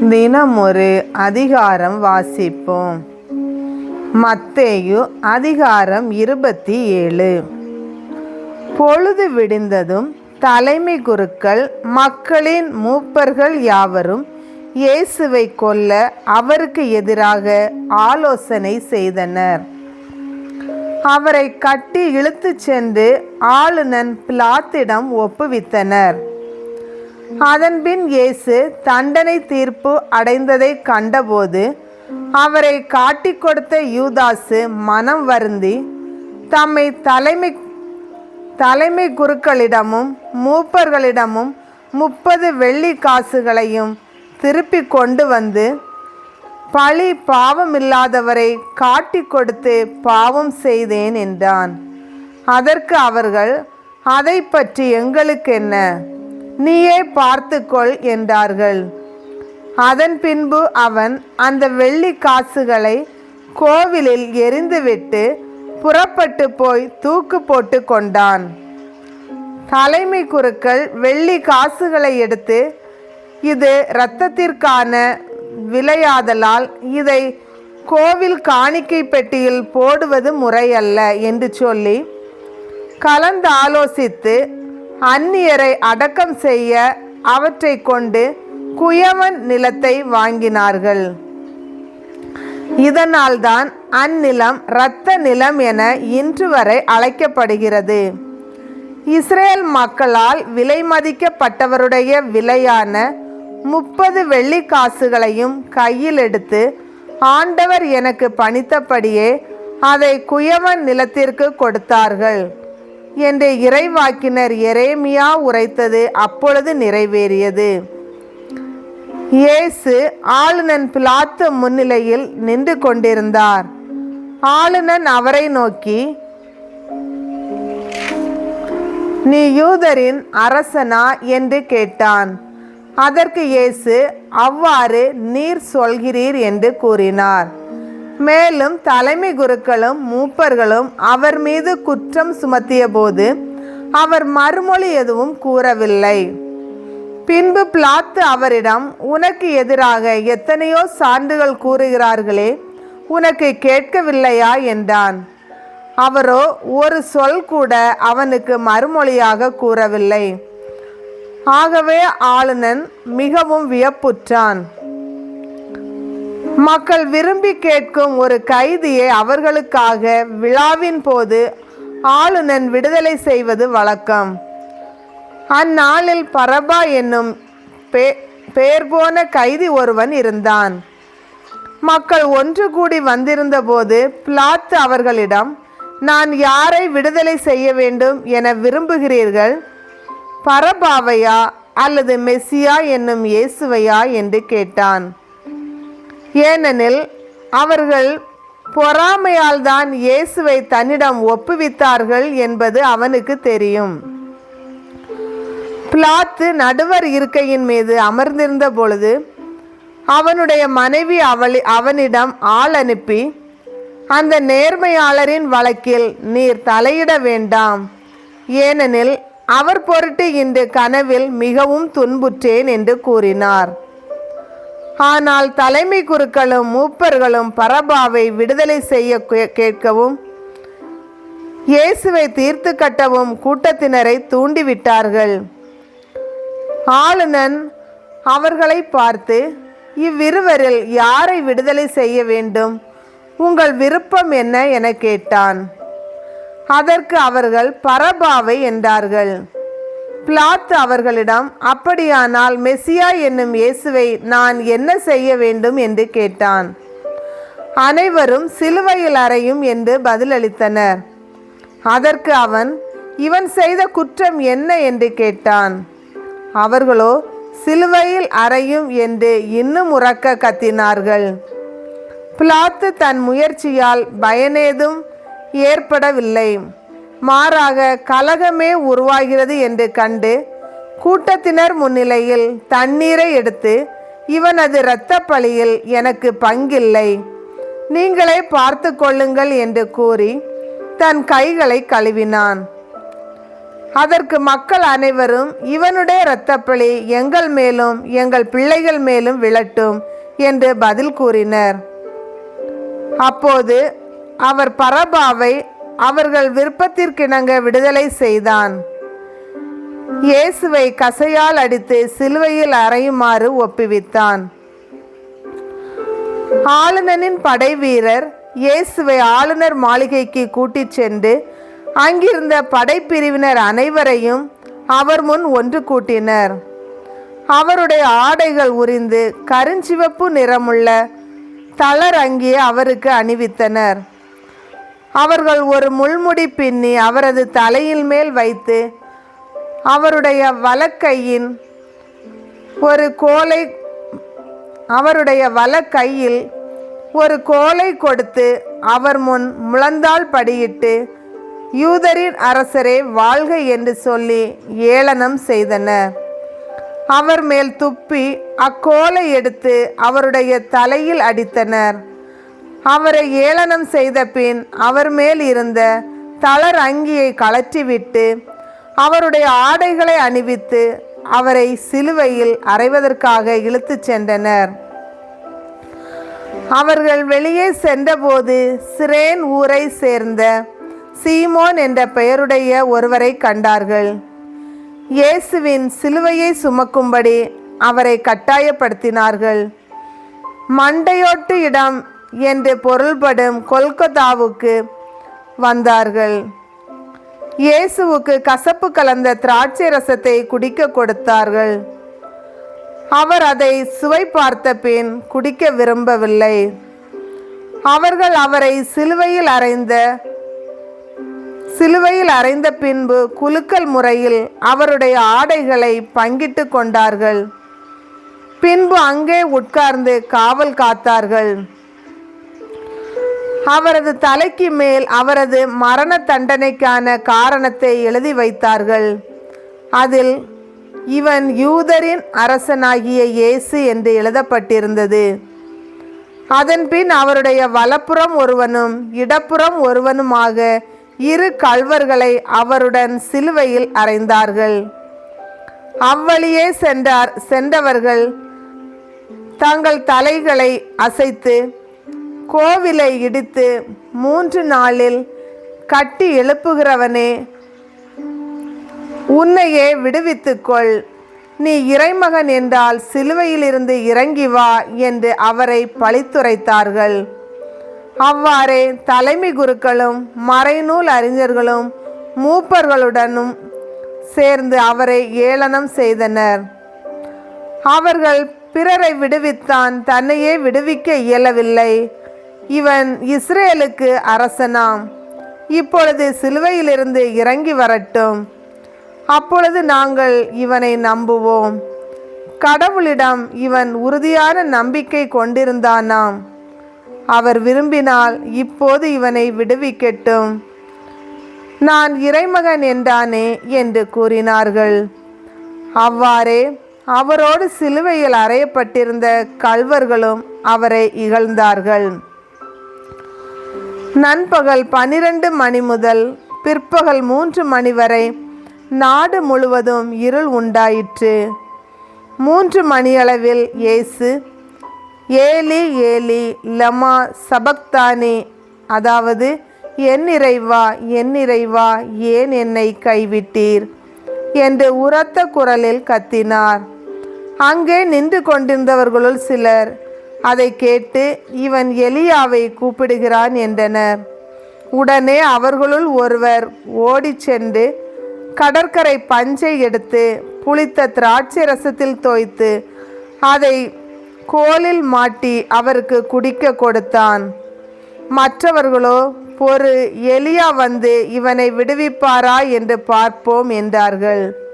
தினம் ஒரு அதிகாரம் வாசிப்போம். மத்தேயு அதிகாரம் இருபத்தி ஏழு. பொழுது விடிந்ததும் தலைமை குருக்கள் மக்களின் மூப்பர்கள் யாவரும் இயேசுவை கொல்ல அவருக்கு எதிராக ஆலோசனை செய்தனர். அவரை கட்டி இழுத்துச் சென்று ஆளுநன் பிளாத்திடம் ஒப்புவித்தனர். அதன்பின் இயேசு தண்டனை தீர்ப்பு அடைந்ததை கண்டபோது அவரை காட்டிக் கொடுத்த யூதாசு மனம் வருந்தி தம்மை தலைமை தலைமை குருக்களிடமும் மூப்பர்களிடமும் முப்பது வெள்ளி காசுகளையும் திருப்பி கொண்டு வந்து பழி பாவமில்லாதவரை காட்டிக் கொடுத்து பாவம் செய்தேன் என்றான். அதற்கு அவர்கள் அதை பற்றி எங்களுக்கு என்ன? நீயே பார்த்துக்கொள் என்றார்கள். அதன் பின்பு அவன் அந்த வெள்ளி காசுகளை கோவிலில் எரிந்துவிட்டு புறப்பட்டு போய் தூக்கு போட்டு கொண்டான். தலைமை குருக்கள் வெள்ளி காசுகளை எடுத்து இது இரத்தத்திற்கான விளையாதலால் இதை கோவில் காணிக்கை பெட்டியில் போடுவது முறையல்ல என்று சொல்லி கலந்து ஆலோசித்து அந்நியரை அடக்கம் செய்ய அவற்றை கொண்டு குயவன் நிலத்தை வாங்கினார்கள். இதனால்தான் அந்நிலம் இரத்த நிலம் என இன்று வரை அழைக்கப்படுகிறது. இஸ்ரேல் மக்களால் விலை மதிக்கப்பட்டவருடைய விலையான முப்பது வெள்ளி காசுகளையும் கையில் எடுத்து ஆண்டவர் எனக்கு பணித்தபடியே அதை குயவன் நிலத்திற்கு கொடுத்தார்கள். என்று இறைவாக்கினர் எரேமியா உரைத்தது அப்பொழுது நிறைவேறியது. இயேசு ஆளுநன் பிலாத்து முன்னிலையில் நின்று கொண்டிருந்தார். ஆளுநன் அவரை நோக்கி நீ யூதரின் அரசனா? என்று கேட்டான். அதற்கு இயேசு அவ்வாறு நீர் சொல்கிறீர் என்று கூறினார். மேலும் தலைமை குருக்களும் மூப்பர்களும் அவர் மீது குற்றம் சுமத்திய போது அவர் மறுமொழி எதுவும் கூறவில்லை. பின்பு பிளாத்து அவரிடம் உனக்கு எதிராக எத்தனையோ சான்றுகள் கூறுகிறார்களே உனக்கு கேட்கவில்லையா? என்றான். அவரோ ஒரு சொல் கூட அவனுக்கு மறுமொழியாக கூறவில்லை. ஆகவே ஆளுநன் மிகவும் வியப்புற்றான். மக்கள் விரும்பி கேட்கும் ஒரு கைதியை அவர்களுக்காக விழாவின் போது ஆளுநன் விடுதலை செய்வது வழக்கம். அந்நாளில் பரபா என்னும் பே பெயர் போன கைதி ஒருவன் இருந்தான். மக்கள் ஒன்று கூடி வந்திருந்தபோது பிளாத்து அவர்களிடம் நான் யாரை விடுதலை செய்ய வேண்டும் என விரும்புகிறீர்கள்? பரபாவையா அல்லது மெஸ்ஸியா என்னும் இயேசுவையா? என்று கேட்டான். ஏனெனில் அவர்கள் பொறாமையால் தான் இயேசுவை தன்னிடம் ஒப்புவித்தார்கள் என்பது அவனுக்கு தெரியும். பிளாத்து நடுவர் இருக்கையின் மீது அமர்ந்திருந்த பொழுது அவனுடைய மனைவி அவளி அவனிடம் ஆள் அனுப்பி அந்த நேர்மையாளரின் வழக்கில் நீர் தலையிட வேண்டாம். ஏனெனில் அவர் பொருட்டு இன்று கனவில் மிகவும் துன்புற்றேன் என்று கூறினார். ஆனால் தலைமை குருக்களும் மூப்பர்களும் பரபாவை விடுதலை செய்ய கே- கேட்கவும் இயேசுவை தீர்த்து கட்டவும் கூட்டத்தினரை தூண்டிவிட்டார்கள். ஆளுநன் அவர்களை பார்த்து இவ்விருவரில் யாரை விடுதலை செய்ய வேண்டும்? உங்கள் விருப்பம் என்ன? என கேட்டான். அதற்கு அவர்கள் பரபாவை என்றார்கள். பிளாத்து அவர்களிடம் அப்படியானால் மெசியா என்னும் இயேசுவை நான் என்ன செய்ய வேண்டும்? என்று கேட்டான். அனைவரும் சிலுவையில் அறையும் என்று பதிலளித்தனர். அதற்கு அவன் இவன் செய்த குற்றம் என்ன? என்று கேட்டான். அவர்களோ சிலுவையில் அறையும் என்று இன்னும் உறக்க கத்தினார்கள். பிளாத்து தன் முயற்சியால் பயனேதும் ஏற்படவில்லை. மாறாக கலகமே உருவாகிறது என்று கண்டு கூட்டத்தினர் முன்னிலையில் தண்ணீரை எடுத்து இவனது இரத்த பழியில் எனக்கு பங்கில்லை. நீங்களே பார்த்து கொள்ளுங்கள் என்று கூறி தன் கைகளை கழுவினான். அதற்கு மக்கள் அனைவரும் இவனுடைய இரத்தப்பழி எங்கள் மேலும் எங்கள் பிள்ளைகள் மேலும் விழட்டும் என்று பதில் கூறினர். அப்போது அவர் பரபாவை அவர்கள் விருப்பத்திற்கிணங்க விடுதலை செய்தான். இயேசுவை கசையால் அடித்து சிலுவையில் அறையுமாறு ஒப்புவித்தான். ஆளுநனின் படை வீரர் இயேசுவை ஆளுநர் மாளிகைக்கு கூட்டிச் சென்று அங்கிருந்த படைப்பிரிவினர் அனைவரையும் அவர் முன் ஒன்று கூட்டினர். அவருடைய ஆடைகள் உரிந்து கருஞ்சிவப்பு நிறமுள்ள தளர் அங்கியை அவருக்கு அணிவித்தனர். அவர்கள் ஒரு முள்முடி பின்னி அவரது தலையில் மேல் வைத்து அவருடைய வலக்கையின் ஒரு கோலை அவருடைய வலக்கையில் ஒரு கோலை கொடுத்து அவர் முன் முழந்தாள் படியிட்டு யூதரின் அரசரே வாழ்க என்று சொல்லி ஏளனம் செய்தனர். அவர் மேல் துப்பி அக்கோலை எடுத்து அவருடைய தலையில் அடித்தனர். அவரை ஏளனம் செய்த பின் அவர் மேல் இருந்த தளர் அங்கியை கழற்றிவிட்டு அவருடைய ஆடைகளை அணிவித்து அவரை சிலுவையில் அறைவதற்காக இழுத்துச் சென்றனர். அவர்கள் வெளியே சென்றபோது சிரேன் ஊரை சேர்ந்த சீமோன் என்ற பெயருடைய ஒருவரை கண்டார்கள். இயேசுவின் சிலுவையை சுமக்கும்படி அவரை கட்டாயப்படுத்தினார்கள். மண்டையோட்டு இடம் என்று பொருள்படும் கொல்கத்தாவுக்கு வந்தார்கள். இயேசுவுக்கு கசப்பு கலந்த திராட்சை ரசத்தை குடிக்க கொடுத்தார்கள். அவர் அதை சுவை பார்த்த பின் குடிக்க விரும்பவில்லை. அவர்கள் அவரை சிலுவையில் அறைந்த சிலுவையில் அறைந்த பின்பு குலுக்கல் முறையில் அவருடைய ஆடைகளை பங்கிட்டு கொண்டார்கள். பின்பு அங்கே உட்கார்ந்து காவல் காத்தார்கள். அவரது தலைக்கு மேல் அவரது மரண தண்டனைக்கான காரணத்தை எழுதி வைத்தார்கள். அதில் இவன் யூதரின் அரசனாகிய இயேசு என்று எழுதப்பட்டிருந்தது. அதன்பின் அவருடைய வலப்புறம் ஒருவனும் இடப்புறம் ஒருவனுமாக இரு கல்வர்களை அவருடன் சிலுவையில் அறைந்தார்கள். அவ்வழியே சென்றார் சென்றவர்கள் தங்கள் தலைகளை அசைத்து கோவிலை இடித்து மூன்று நாளில் கட்டி எழுப்புகிறவனே உன்னையே விடுவித்துக்கொள். நீ இறைமகன் என்றால் சிலுவையிலிருந்து இறங்கி வா என்று அவரை பழித்துரைத்தார்கள். அவ்வாறே தலைமை குருக்களும் மறைநூல் அறிஞர்களும் மூப்பர்களுடனும் சேர்ந்து அவரை ஏளனம் செய்தனர். அவர்கள் பிறரை விடுவித்தான் தன்னையே விடுவிக்க இயலவில்லை. இவன் இஸ்ரேலுக்கு அரசனாம். இப்பொழுது சிலுவையிலிருந்து இறங்கி வரட்டும். அப்பொழுது நாங்கள் இவனை நம்புவோம். கடவுளிடம் இவன் உறுதியான நம்பிக்கை கொண்டிருந்தானாம். அவர் விரும்பினால் இப்போது இவனை விடுவிக்கட்டும். நான் இறைமகன் என்றானே என்று கூறினார்கள். அவ்வாறே அவரோடு சிலுவையில் அறையப்பட்டிருந்த கல்வர்களும் அவரை இகழ்ந்தார்கள். நண்பகல் பனிரெண்டு மணி முதல் பிற்பகல் மூன்று மணி வரை நாடு முழுவதும் இருள் உண்டாயிற்று. மூன்று மணியளவில் இயேசு ஏலி ஏலி லமா சபக்தானி அதாவது என் இறைவா என் இறைவா ஏன் என்னை கைவிட்டீர்? என்று உரத்த குரலில் கத்தினார். அங்கே நின்று கொண்டிருந்தவர்களுள் சிலர் அதை கேட்டு இவன் எலியாவை கூப்பிடுகிறான் என்றனர். உடனே அவர்களுள் ஒருவர் ஓடிச் சென்று கடற்கரை பஞ்சை எடுத்து புளித்த திராட்சை ரசத்தில் தோய்த்து அதை கோலில் மாட்டி அவருக்கு குடிக்க கொடுத்தான். மற்றவர்களோ பொறு எலியா வந்து இவனை விடுவிப்பாரா என்று பார்ப்போம் என்றார்கள்.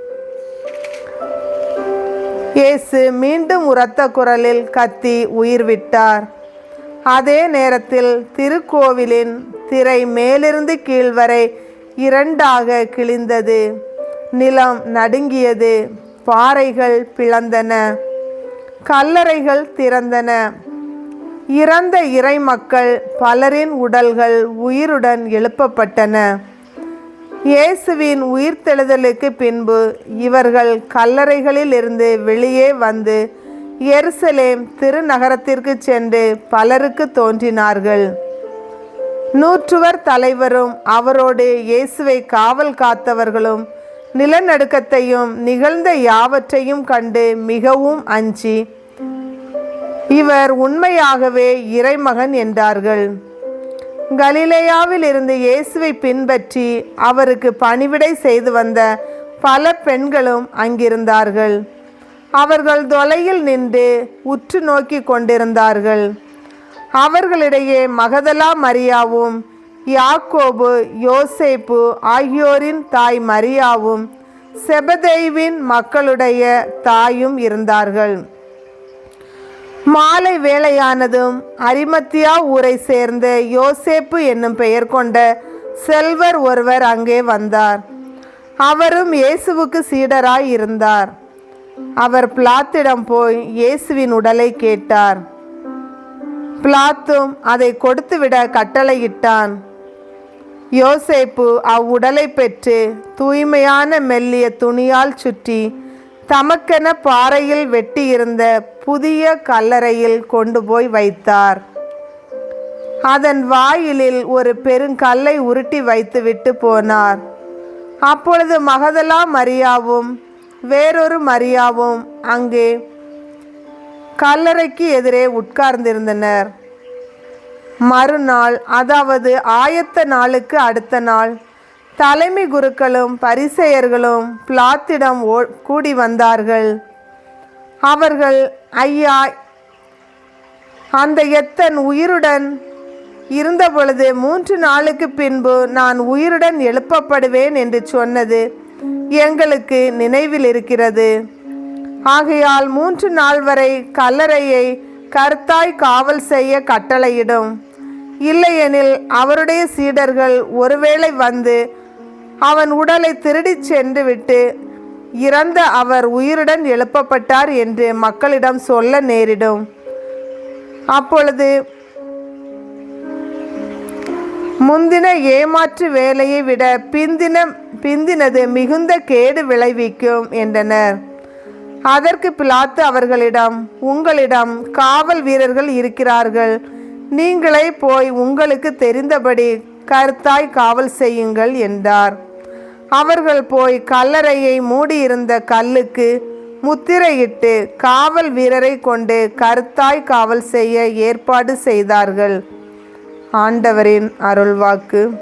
இயேசு மீண்டும் உரத்த குரலில் கத்தி உயிர் விட்டார். அதே நேரத்தில் திருக்கோவிலின் திரை மேலிருந்து கீழ் வரை இரண்டாக கிழிந்தது. நிலம் நடுங்கியது பாறைகள் பிளந்தன கல்லறைகள் திறந்தன. இறந்த இறை மக்கள் பலரின் உடல்கள் உயிருடன் எழுப்பப்பட்டன. இயேசுவின் உயிர்த்தெழுதலுக்கு பின்பு இவர்கள் கல்லறைகளில் இருந்து வெளியே வந்து எருசலேம் திருநகரத்திற்கு சென்று பலருக்கு தோன்றினார்கள். நூற்றுவர் தலைவரும் அவரோடு இயேசுவை காவல் காத்தவர்களும் நிலநடுக்கத்தையும் நிகழ்ந்த யாவற்றையும் கண்டு மிகவும் அஞ்சி இவர் உண்மையாகவே இறைமகன் என்றார்கள். கலிலேயாவில் இருந்து இயேசுவை பின்பற்றி அவருக்கு பணிவிடை செய்து வந்த பல பெண்களும் அங்கிருந்தார்கள். அவர்கள் தொலையில் நின்று உற்று நோக்கி கொண்டிருந்தார்கள். அவர்களிடையே மகதலா மரியாவும் யாக்கோபு யோசேப்பு ஆகியோரின் தாய் மரியாவும் செபதேவின் மக்களுடைய தாயும் இருந்தார்கள். மாலை வேளையானதும் அரிமத்தியா ஊரை சேர்ந்த யோசேப்பு என்னும் பெயர் கொண்ட செல்வர் ஒருவர் அங்கே வந்தார். அவரும் இயேசுவுக்கு சீடராய் இருந்தார். அவர் பிளாத்திடம் போய் இயேசுவின் உடலை கேட்டார். பிளாத்தும் அதை கொடுத்துவிட கட்டளையிட்டான். யோசேப்பு அவ்வுடலை பெற்று தூய்மையான மெல்லிய துணியால் சுற்றி தமக்கென பாறையில் வெட்டியிருந்த புதிய கல்லறையில் கொண்டு போய் வைத்தார். அதன் வாயிலில் ஒரு பெருங்கல்லை உருட்டி வைத்துவிட்டு போனார். அப்பொழுது மகதலா மரியாவும் வேறொரு மரியாவும் அங்கே கல்லறைக்கு எதிரே உட்கார்ந்திருந்தனர். மறுநாள் அதாவது ஆயத்த நாளுக்கு அடுத்த நாள் தலைமை குருக்களும் பரிசெயர்களும் பிளாத்திடம் ஓ- கூடி வந்தார்கள். அவர்கள் ஐயா அந்த எத்தன் உயிருடன் இருந்தபொழுது மூன்று நாளுக்கு பின்பு நான் உயிருடன் எழுப்பப்படுவேன் என்று சொன்னது எங்களுக்கு நினைவில் இருக்கிறது. ஆகையால் மூன்று நாள் வரை கல்லறையை கருத்தாய் காவல் செய்ய கட்டளையிடும். இல்லையெனில் அவருடைய சீடர்கள் ஒருவேளை வந்து அவன் உடலை திருடிச் சென்று விட்டு இறந்த அவர் உயிருடன் எழுப்பப்பட்டார் என்று மக்களிடம் சொல்ல நேரிடும். அப்பொழுது முந்தின ஏமாற்று வேலையை விட பிந்தின பிந்தினது மிகுந்த கேடு விளைவிக்கும் என்றனர். அதற்கு பிலாத்து அவர்களிடம் உங்களிடம் காவல் வீரர்கள் இருக்கிறார்கள். நீங்களே போய் உங்களுக்கு தெரிந்தபடி கருத்தாய் காவல் செய்யுங்கள் என்றார். அவர்கள் போய் கல்லறையை மூடியிருந்த கல்லுக்கு முத்திரையிட்டு காவல் வீரரை கொண்டு கருத்தாய் காவல் செய்ய ஏற்பாடு செய்தார்கள். ஆண்டவரின் அருள்வாக்கு.